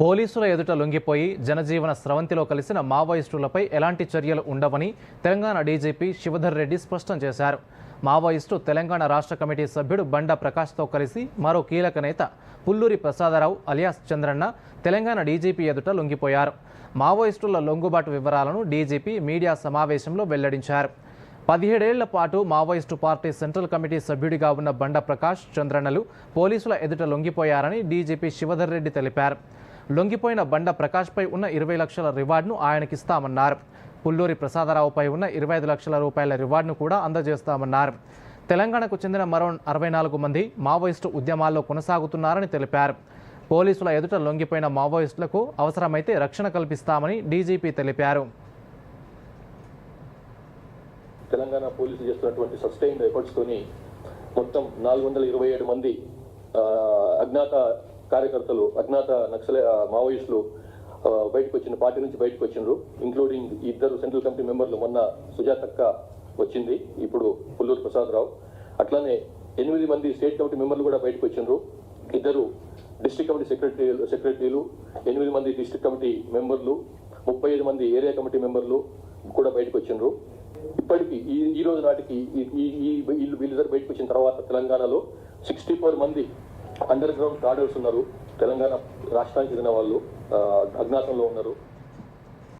పోలీసుల ఎదుట లొంగిపోయి జనజీవన స్రవంతిలో కలిసిన మావోయిస్టులపై ఎలాంటి చర్యలు ఉండవని తెలంగాణ డీజీపీ శివధర్ రెడ్డి స్పష్టం చేశారు. మావోయిస్టు తెలంగాణ రాష్ట్ర కమిటీ సభ్యుడు బండ ప్రకాష్తో కలిసి మరో కీలక నేత పుల్లూరి ప్రసాదరావు అలియాస్ చంద్రన్న తెలంగాణ డీజీపీ ఎదుట లొంగిపోయారు. మావోయిస్టుల లొంగుబాటు వివరాలను డీజీపీ మీడియా సమావేశంలో వెల్లడించారు. పదిహేడేళ్ళ పాటు మావోయిస్టు పార్టీ సెంట్రల్ కమిటీ సభ్యుడిగా ఉన్న బండ ప్రకాష్ చంద్రన్నలు పోలీసుల ఎదుట లొంగిపోయారని డీజీపీ శివధర్ రెడ్డి తెలిపారు. లొంగిపోయిన బండ ప్రకాష్పై ఉన్న ఇరవై లక్షల రివార్డును ఆయనకిస్తామన్నారు. పుల్లూరి ప్రసాదరావుపై ఉన్న ఇరవై ఐదు లక్షల రూపాయల రివార్డును కూడా అందజేస్తామన్నారు. తెలంగాణకు చెందిన మరో అరవై నాలుగు మంది మావోయిస్టు ఉద్యమాల్లో కొనసాగుతున్నారని తెలిపారు. పోలీసుల ఎదుట లొంగిపోయిన మావోయిస్టులకు అవసరమైతే రక్షణ కల్పిస్తామని డీజీపీ తెలిపారు. తెలంగాణ పోలీసులు చేస్తున్నటువంటి సస్టైన్డ్ ఎఫర్ట్స్ తోని మొత్తం నాలుగు వందల ఇరవై ఏడు మంది అజ్ఞాత కార్యకర్తలు అజ్ఞాత నక్సల మావోయిస్టులు బయటకు వచ్చిన పార్టీ నుంచి బయటకు వచ్చిండ్రు ఇంక్లూడింగ్ ఇద్దరు సెంట్రల్ కమిటీ మెంబర్లు మొన్న సుజాతక్క వచ్చింది ఇప్పుడు పుల్లూరు ప్రసాదరావు అట్లానే ఎనిమిది మంది స్టేట్ కమిటీ మెంబర్లు కూడా బయటకు వచ్చిండ్రు. ఇద్దరు డిస్ట్రిక్ట్ కమిటీ సెక్రటరీ సెక్రటరీలు ఎనిమిది మంది డిస్ట్రిక్ట్ కమిటీ మెంబర్లు ముప్పై ఐదు మంది ఏరియా కమిటీ మెంబర్లు కూడా బయటకు వచ్చిండ్రు. ఇప్పటికి ఈ ఈ రోజు నాటికి ఈ- ఈ వీళ్ళు వీళ్ళిద్దరు బయటకు వచ్చిన తర్వాత తెలంగాణలో సిక్స్టీ ఫోర్ మంది అండర్ గ్రౌండ్ కార్డర్స్ ఉన్నారు తెలంగాణ రాష్ట్రానికి చెందిన వాళ్ళు అజ్ఞాతంలో ఉన్నారు.